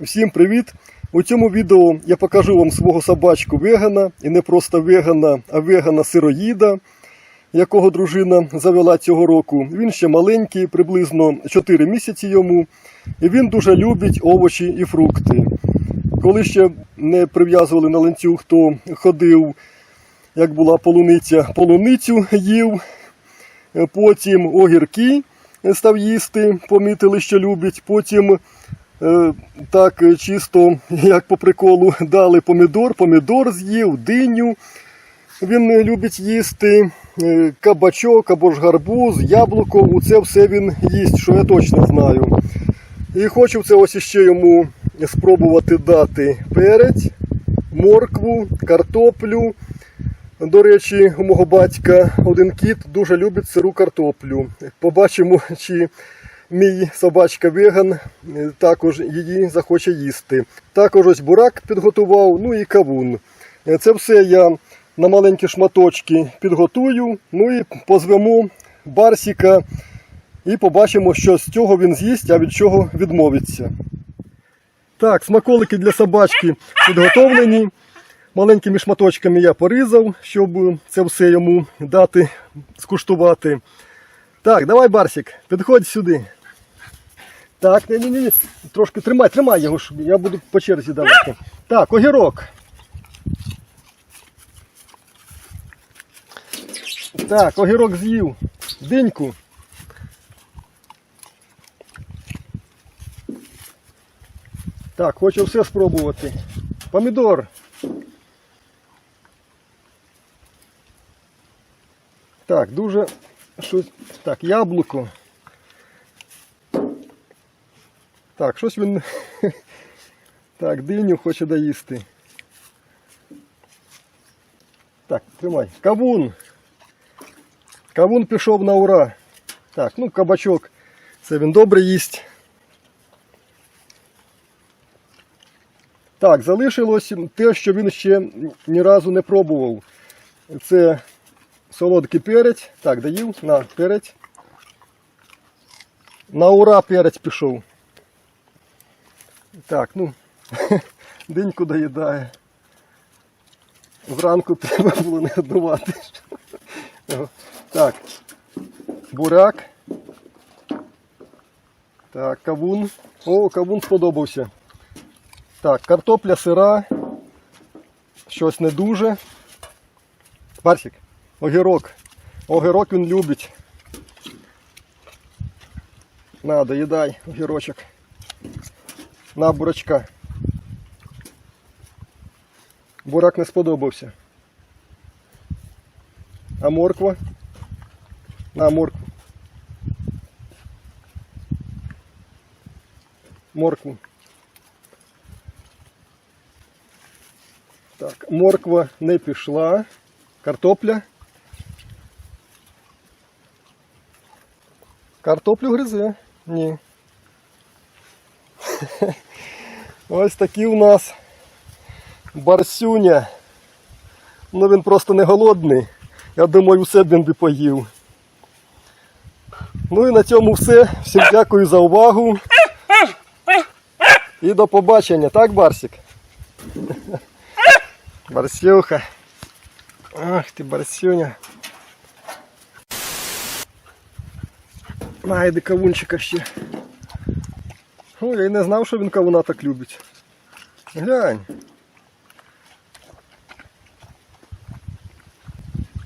Всім привіт! У цьому відео я покажу вам свого собачку вегана, і не просто вегана, а вегана сироїда, якого дружина завела цього року. Він ще маленький, приблизно 4 місяці йому, і він дуже любить овочі і фрукти. Коли ще не прив'язували на ланцюг, то ходив, як була полуниця, полуницю їв, потім огірки став їсти, помітили, що любить. Потім так е, чисто, як по приколу, дали помідор, помідор з'їв, диню. Він е, любить їсти е, кабачок або ж гарбуз, яблуко. Це все він їсть, що я точно знаю. І хочу це ось іще йому спробувати дати перець, моркву, картоплю. До речі, у мого батька один кіт дуже любить сиру картоплю. Побачимо, чи мій собачка веган е, також її захоче їсти. Також ось бурак підготував, ну і кавун. Е, Це все я на маленькі шматочки підготую, ну і позвемо Барсіка і побачимо, що з цього він з'їсть, а від чого відмовиться. Так, смаколики для собачки підготовлені. Маленькими шматочками я порізав, щоб це все йому дати скуштувати. Так, давай, Барсик, підходь сюди. Так, ні, ні, ні, трошки тримай, тримай його, щоб я буду по черзі давати. Так, огірок. Так, огірок з'їв. Диньку. Так, хочу все спробувати. Помідор. Так, дуже щось. Так, яблуко. Так, щось він. Так, диню хоче доїсти. Так, тримай. Кавун. Кавун пішов на ура. Так, ну кабачок. Це він добре їсть. Так, залишилось те, що він ще ні разу не пробував. Це солодкий перець. Так, доїв на перець. На ура перець пішов. Так, ну, деньку доїдає. Зранку треба було не годувати. Так, буряк. Так, кавун. О, кавун сподобався. Так, картопля сира. Щось не дуже. Барсик, огірок. Огірок він любить. На, доїдай огірочок. На бурачка. Бурак не сподобався. А морква? На моркву. Моркву. Так, морква не пішла. Картопля. Картоплю гризе? Ні. Ось такі у нас барсюня. Ну він просто не голодний. Я думаю, все б він би поїв. Ну і на цьому все. Всім дякую за увагу. І до побачення, так, Барсик? Барсюха. Ах ти, Барсюня. Найди кавунчика ще. О, я й не знав, що він кавуна так любить. Глянь.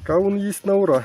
Кавун їсть на ура.